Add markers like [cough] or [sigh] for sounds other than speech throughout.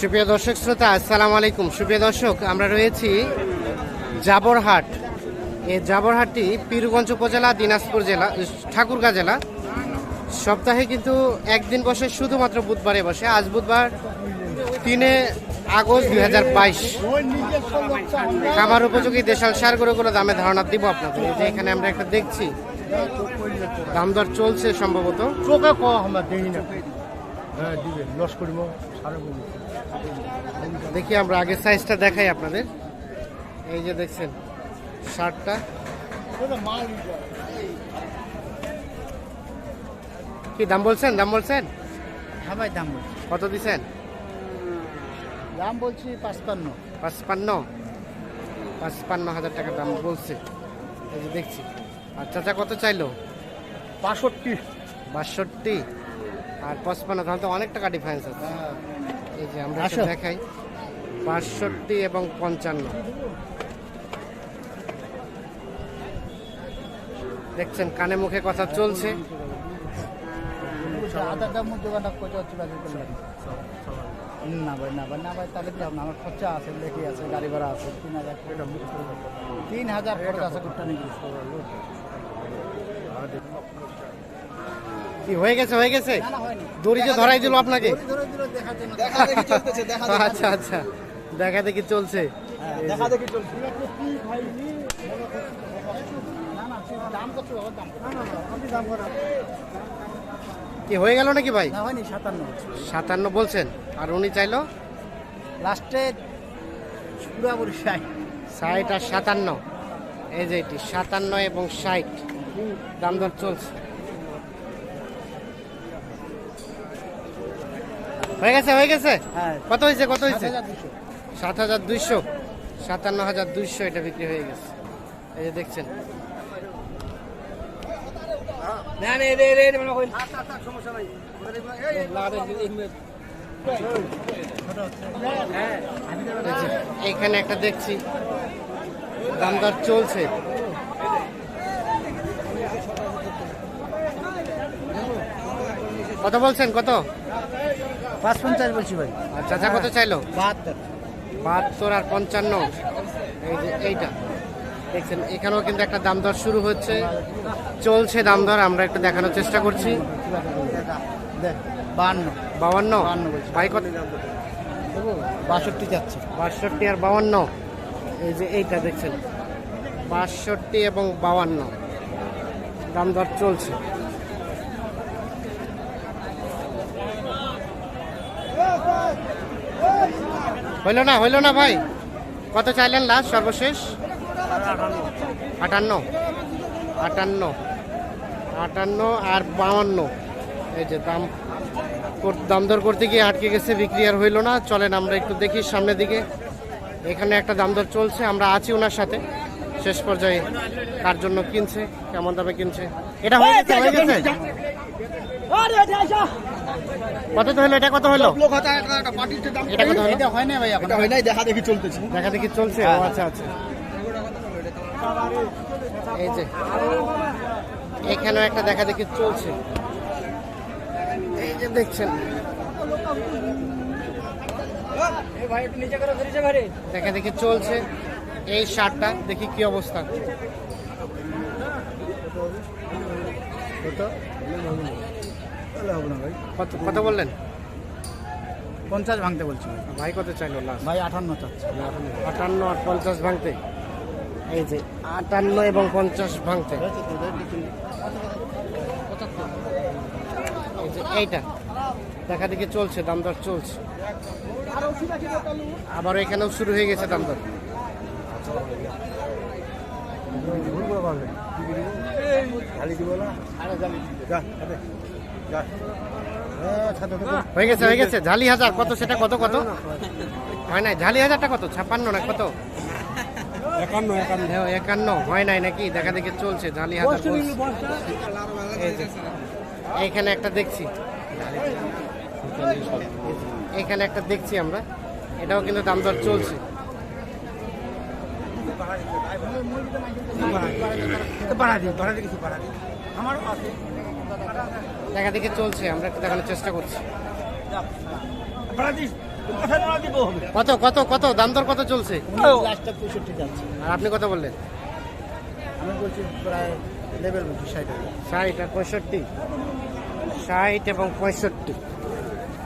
সুপ্রিয় দর্শক শ্রোতা, আসসালামু আলাইকুম। সুপ্রিয় দর্শক, আমরা রয়েছি জাবরহাট। এই জাবরহাটটি পীরগঞ্জ উপজেলা, দিনাজপুর জেলা, ঠাকুরগাঁ জেলা। সপ্তাহে কিন্তু একদিন বসে, শুধুমাত্র বুধবারে বসে। আজ বুধবার তিনে আগস্ট দুই হাজার বাইশ। খাবার উপযোগী দেশাল সার গরুগুলো দামে ধারণা দিব আপনাদের। যে এখানে আমরা একটা দেখছি, দাম দর চলছে সম্ভবত। চোখে ক আমরা না। হ্যাঁ দিবে, লস দেখি আমরা আগে সাইজটা দেখাই আপনাদের। এই যে দেখছেন শার্টটা কি দাম বলছেন দাম বলছেন? হ্যাঁ ভাই দাম বলছি। কত দিছেন? দাম বলছি পাঁচপান্ন। পাঁচপান্ন? পাঁচপান্ন হাজার টাকা দাম বলছে। এই যে দেখছি। আর চাচা কত চাইলো? বাষট্টি। বাষট্টি। আর পঁচপান্ন তাহলে তো অনেক টাকা ডিফারেন্স আছে এই যে আমরা দেখাই। বাষট্টি এবং পঞ্চান্ন। দেখছেন কানে মুখে কথা চলছে। না ভাই না ভাই না ভাই তাহলে কি হবে? আমার খরচা আছে দেখি আছে গাড়ি ভাড়া আছে তিন হাজার তিন হাজার খরচ আছে নাকি কি হয়ে গেছে হয়ে গেছে? দড়ি যে ধরাই দিল আপনাকে? আচ্ছা আচ্ছা। দেখা দেখি চলছে। দেখা দেখি কি হয়ে গেল নাকি ভাই? সাতান্ন সাতান্ন বলছেন। আর উনি চাইলো? লাস্টে পুরাপুরি ষাট। ষাট আর সাতান্ন। এই যে এটি সাতান্ন এবং ষাট। দাম দর চলছে। হয়ে গেছে হয়ে গেছে? হ্যাঁ। কত হয়েছে কত হয়েছে? সাত হাজার দুইশো। সাতান্ন হাজার দুইশো এটা বিক্রি হয়ে গেছে। এই যে দেখছেন। এই যে, এইখানে একটা দেখছি। দাম দর চলছে। কত বলছেন? কত? পাঁচ পঞ্চাশ বলছি ভাই। আর চাচা কত চাইলো? বাহাত্তর। বাহাত্তর আর পঞ্চান্ন। এই যে এইটা। দেখছেন এখানেও কিন্তু একটা দাম দর শুরু হচ্ছে। চলছে দাম দর আমরা একটু দেখানোর চেষ্টা করছি। বাহান্ন। বাহান্ন? বলছি। ভাই কত? বাষট্টি যাচ্ছে বাষট্টি আর বাউান্ন এই যে এইটা দেখছেন। বাষট্টি এবং বাউান্ন দাম দর চলছে। হইল না হইল না ভাই কত চাইলেন লাস্ট সর্বশেষ আটান্ন আটান্ন আটান্ন আর বাউান্ন এই যে দাম দাম দর করতে গিয়ে আটকে গেছে বিক্রি আর হইল না চলেন আমরা একটু দেখি সামনের দিকে এখানে একটা দাম দর চলছে আমরা আছি ওনার সাথে শেষ পর্যায়ে কার জন্য কিনছে কেমন দামে কিনছে এটা হয়ে গেছে হয়ে গেছে কত তো হলো? এটা কত হলো? লোক একটা একটা পার্টিতে দাম এটা কত হলো? এটা হয় না ভাই এখন। এটা হয় নাই দেখা দেখি চলতেছে। দেখা দেখি চলছে। ও আচ্ছা আচ্ছা। এই যে। এখানেও একটা দেখা দেখি চলছে। এই যে দেখছেন। দেখা দেখি চলছে। এই শার্টটা দেখি কি অবস্থা। তাহলে হবে না ভাই। কত কত বললেন? পঞ্চাশ ভাঙতে বলছি ভাই। কত চাইলো লাস্ট ভাই আঠান্ন চাচ্ছে। আটান্ন আর পঞ্চাশ ভাঙতে? এই যে আটান্ন এবং পঞ্চাশ ভাঙতে। এই যে এইটা। দেখা দেখি চলছে দাম দর চলছে। আবার এখানেও শুরু হয়ে গেছে দাম দর। হয়ে গেছে হয়ে গেছে। ঝালি হাজার কত সেটা কত কত? হয় নাই ঝালি হাজারটা কত? ছাপ্পান্ন না কত? একান্ন একান্ন। হ্যাঁ, একান্ন। হয় নাই নাকি? দেখা দেখি চলছে ঝালি হাজার এইখানে একটা দেখছি। এখানে একটা দেখছি আমরা। এটাও কিন্তু দাম দর চলছে। বাড়া দিই বাড়া দিই কিছু বাড়া দিই আমারও আছে। দেখা দেখি চলছে আমরা একটু দেখানোর চেষ্টা করছি। কত কত কত দাম দর কত চলছে? আর আপনি কত বললেন? আমি বলছি প্রায় লেভেল ষাট ষাট আর পঁয়ষট্টি। ষাট এবং পঁয়ষট্টি।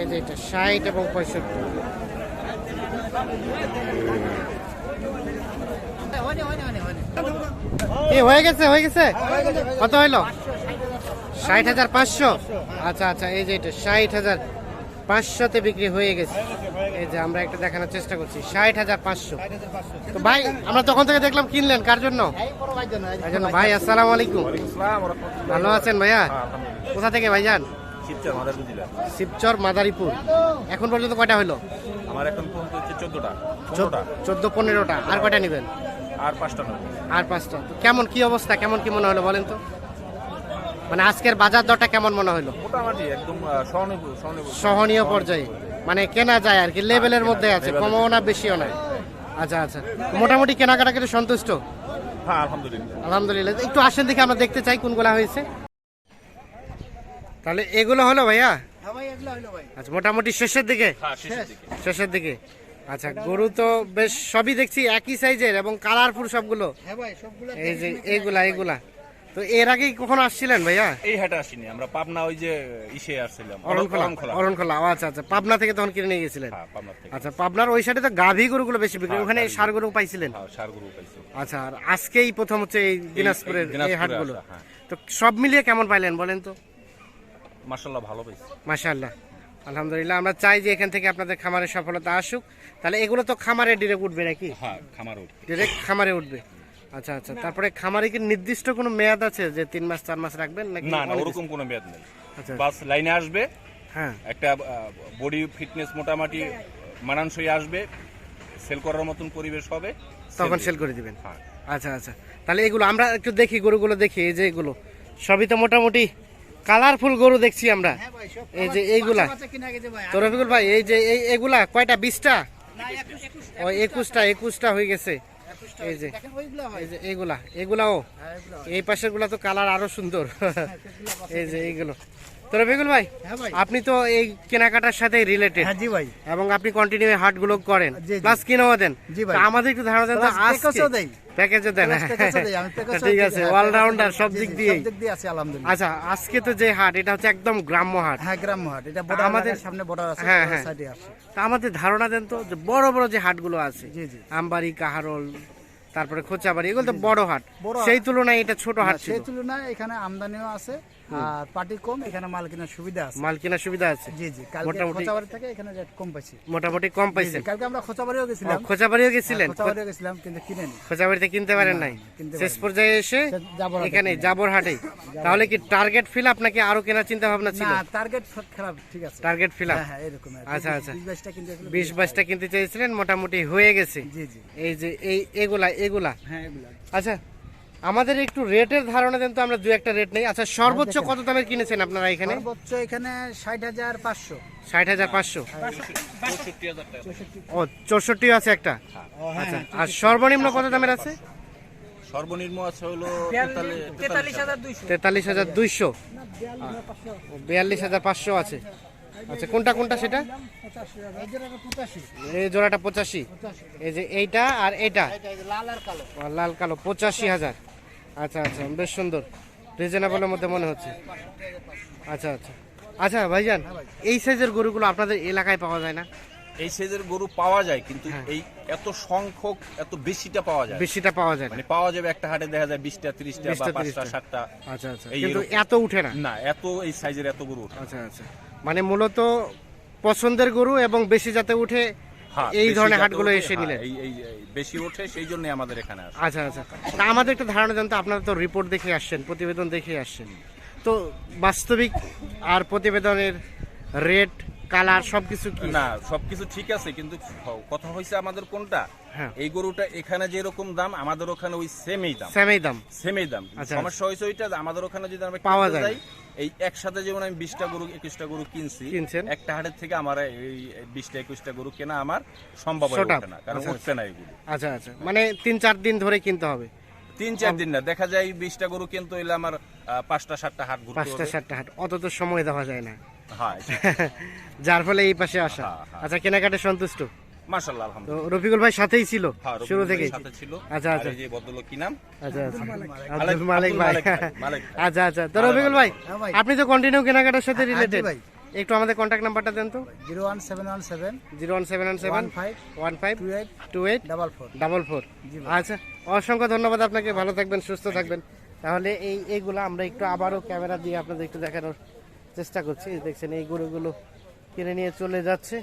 এই যে এটা ষাট এবং পঁয়ষট্টি। এ হয়ে গেছে হয়ে গেছে। কত হইল? ষাট হাজার পাঁচশো? আচ্ছা আচ্ছা এই যে এটা ষাট হাজার পাঁচশোতে বিক্রি হয়ে গেছে। এই যে আমরা একটা দেখানোর চেষ্টা করছি ষাট হাজার পাঁচশো। তো ভাই আমরা তখন থেকে দেখলাম কিনলেন কার জন্য? ভাই আসসালামু আলাইকুম। ভালো আছেন ভাইয়া? কোথা থেকে ভাই যান? শিবচর মাদারীপুর এখন পর্যন্ত কয়টা হলো? আমার এখন পর্যন্ত হচ্ছে চোদ্দটা। চোদ্দ পনেরোটা। আর কয়টা নেবেন? আর পাঁচটা আর পাঁচটা। তো কেমন কি অবস্থা? কেমন কি মনে হলো বলেন তো? মানে আজকের বাজার দরটা কেমন মনে হলো? মোটামুটি একদম সহনীয় পর্যায়ে। মানে কেনা যায় আর কি লেভেলের মধ্যে আছে কমও না বেশিও না। আচ্ছা আচ্ছা। মোটামুটি কেনাকাটা করে সন্তুষ্ট? হ্যাঁ আলহামদুলিল্লাহ। আলহামদুলিল্লাহ। একটু আসেন দেখে আমরা দেখতে চাই কোনগুলা হয়েছে। তাহলে এগুলো হলো ভাইয়া? হ্যাঁ ভাই এগুলো হইল ভাই। আচ্ছা মোটামুটি শেষের দিকে? হ্যাঁ শেষের দিকে। আচ্ছা গরু তো বেশ সবই দেখছি একই সাইজের এবং কালারফুল সবগুলো। হ্যাঁ সবগুলো এই যে এইগুলা এইগুলা তো এর আগে কখনো আসছিলেন ভাইয়া? এই হাটে আসিনি আমরা পাবনা ওই যে ইসে আসছিলাম অরণখোলা আচ্ছা আচ্ছা পাবনা থেকে তখন কিনে নিয়ে গেছিলেন? হ্যাঁ আচ্ছা পাবনার ওই সাইডে তো গাভী গরুগুলো বেশি বিক্রি হ্যাঁ, ওখানে সার গরু পাইছিলেন? হ্যাঁ সার গরু পাইছি আচ্ছা আর আজকেই প্রথম হচ্ছে এই দিনাজপুরের এই হাটগুলো। তো সব মিলিয়ে কেমন পাইলেন বলেন তো? মার্শাল্লাহ ভালো পাইছি। মাশাআল্লাহ। আলহামদুলিল্লাহ আমরা চাই যে এখান থেকে আপনাদের খামারের সফলতা আসুক। তাহলে এগুলো তো খামারে ডিরেক্ট উঠবে নাকি? হ্যাঁ খামার উঠ ডিরেক্ট খামারে উঠবে। আচ্ছা আচ্ছা। তারপরে খামারে কি নির্দিষ্ট কোনো মেয়াদ আছে যে তিন মাস চার মাস রাখবেন নাকি না না ওরকম কোনো মেয়াদ নেই। আচ্ছা। বাস লাইনে আসবে হ্যাঁ। একটা বডি ফিটনেস মোটামুটি মানানসই আসবে সেল করার মতন পরিবেশ হবে তখন সেল করে দিবেন। হ্যাঁ। আচ্ছা আচ্ছা। তাহলে এগুলো আমরা একটু দেখি গরুগুলো দেখি এই যে এগুলো। সবই তো মোটামুটি কালারফুল গরু দেখছি আমরা। হ্যাঁ এই যে এইগুলা। তো রফিকুল ভাই এই যে এই এগুলা কয়টা? বিশটা? ও একুশটা একুশটা হয়ে গেছে। এই যে এগুলা ওইগুলো ভাই এই যে এইগুলা এগুলাও হ্যাঁ এই পাশেরগুলা তো কালার আরও সুন্দর। এই যে এইগুলো। তো রফিকুল ভাই হ্যাঁ আপনি তো এই কেনাকাটার সাথে রিলেটেড হ্যাঁ জি ভাই। এবং আপনি কন্টিনিউ হাটগুলো করেন। প্লাস কিনেও দেন। আমাদের একটু ধারণা দেন তো Plus আজকে। দেই। প্যাকেজও দেন। ঠিক আছে অলরাউন্ডার সব দিক দিয়ে আচ্ছা আজকে তো যে হাট এটা হচ্ছে একদম গ্রাম্য হাট। হ্যাঁ গ্রাম্য হাট। এটা আমাদের- সামনে বর্ডার আছে হ্যাঁ, হ্যাঁ। আমাদের ধারণা দেন তো যে বড় বড় যে হাটগুলো আছে। আমবাড়ি কাহারোল তারপরে খোঁচাবাড়ি এগুলো তো বড় হাট। সেই তুলনায় এটা ছোট হাট সেই তুলনায় এখানে আমদানিও আছে আর পার্টি কম এখানে মাল কেনার সুবিধা আছে। মাল কেনার সুবিধা আছে। জি জি কালকে খোঁচাবাড়ি থেকে এখানে রেট কম পাইছি। মোটামুটি কম পাইছেন। কালকে আমরা খোঁচাবাড়িও গেছিলাম। খোঁচাবাড়িও গেছিলেন? খোঁচাবাড়িও গেছিলাম কিন্তু কিনে নি খোঁচাবাড়িতে কিনতে পারেন নাই? শেষ পর্যায়ে এসে এখানে কিনে। জাবর হাটে তাহলে কি টার্গেট ফিল আপনাকে আরও কেনার চিন্তা ভাবনা ছিল? না টার্গেট খারাপ ঠিক আছে। টার্গেট ফিল হ্যাঁ হ্যাঁ এরকম আচ্ছা, আচ্ছা। বিশ বাইশটা কিনতে গেছিল, বিশ বাইশটা কিনতে চেয়েছিলেন মোটামুটি হয়ে গেছে। জি জি। এই যে এই এগুলা এগুলা। হ্যাঁ এগুলো। আচ্ছা আমাদের একটু রেটের ধারণা দেন তো আমরা দু একটা রেট নেই। আচ্ছা সর্বোচ্চ কত দামের কিনেছেন আপনারা এখানে? সর্বোচ্চ এখানে ষাট হাজার পাঁচশো। ষাট হাজার পাঁচশো। ও চৌষট্টি আছে একটা? হ্যাঁ আচ্ছা আর সর্বনিম্ন কত দামের আছে? সর্বনিম্ন আছে হলো তেতাল্লিশ- হাজার দুইশো। বিয়াল্লিশ হাজার পাঁচশো আছে। আচ্ছা কোনটা কোনটা সেটা? এই জোড়াটা পঁচাশি। এই যে এইটা আর এইটা। লাল আর কালো। আর লাল কালো পঁচাশি হাজার। আচ্ছা আচ্ছা বেশ সুন্দর। রিজনেবলের মধ্যে মনে হচ্ছে। আচ্ছা আচ্ছা। আচ্ছা ভাইজান এই সাইজের গরুগুলো আপনাদের এলাকায় পাওয়া যায় না? এই সাইজের গরু পাওয়া যায় কিন্তু হ্যাঁ। এই এত সংখ্যক এত বেশিটা পাওয়া যায় বেশিটা পাওয়া যায় মানে পাওয়া যাবে একটা হাটে দেখা যায় বিশটা তিরিশটা বা 20টা, পাঁচটা সাতটা। আচ্ছা আচ্ছা। কিন্তু এত উঠে না? না এত এই সাইজের এত গরু আচ্ছা আচ্ছা। মানে মূলত পছন্দের গরু এবং বেশি যাতে উঠে হ্যাঁ, এই ধরনের হাটগুলো এসে হ্যাঁ, নিলেন এই এই বেশি ওঠে সেই জন্য আমাদের এখানে আচ্ছা আচ্ছা। তা আমাদের একটা ধারণা আপনারা তো রিপোর্ট দেখে আসছেন প্রতিবেদন দেখে আসছেন। তো বাস্তবিক আর প্রতিবেদনের রেট কালার সবকিছু কি? না সবকিছু ঠিক আছে কিন্তু কথা হয়েছে আমাদের কোনটা? হ্যাঁ। এই গরুটা এখানে যেরকম দাম আমাদের ওখানে ওই সেমই দাম। সেমই দাম। সেমই দাম। আচ্ছা। সমস্যা হয়েছে ওইটা আমাদের ওখানে যদি আমরা পাওয়া যায় এই একসাথে যেমন আমি বিশটা গরু একুশটা গরু কিনছি একটা হাটের থেকে আমার এই বিশটা একুশটা গরু কেনা আমার সম্ভব না কারণ আচ্ছা, উঠছে না এগুলো। আচ্ছা আচ্ছা। মানে তিন চার দিন ধরে কিনতে হবে। তিন চার দিন না দেখা যায় বিশটা গরু কিনতে হইলে আমার পাঁচটা সাতটা হাট ঘুরতে পাঁচটা সাতটা হাট অত তো সময় দেওয়া যায় না। হ্যাঁ [laughs] যার ফলে এই পাশে আসা। হ্যাঁ, হ্যাঁ। আচ্ছা কেনাকাটা সন্তুষ্ট? আলহামদুলিল্লাহ। রফিকুল ভাই সাথেই ছিল হ্যাঁ, শুরু থেকে সাথে ছিল। আচ্ছা, আচ্ছা। এই যে ভদ্রলোক কি নাম? আচ্ছা আচ্ছা। মালিক- আব্দুল মালিক ভাই। আচ্ছা আচ্ছা। তো রফিকুল ভাই হ্যাঁ আপনি তো কন্টিনিউ কেনাকাটার সাথে হ্যাঁ, রিলেটেড একটু আমাদের কন্ট্যাক্ট নাম্বারটা দেন তো। Zero one seven one seven zero one seven one seven five one five two eight two eight double four double four আচ্ছা অসংখ্য ধন্যবাদ আপনাকে। ভালো থাকবেন সুস্থ থাকবেন। তাহলে এই এইগুলো আমরা একটু আবারও ক্যামেরা দিয়ে আপনাদের একটু দেখানোর চেষ্টা করছি। দেখছেন এই গরুগুলো কিনে নিয়ে চলে যাচ্ছে।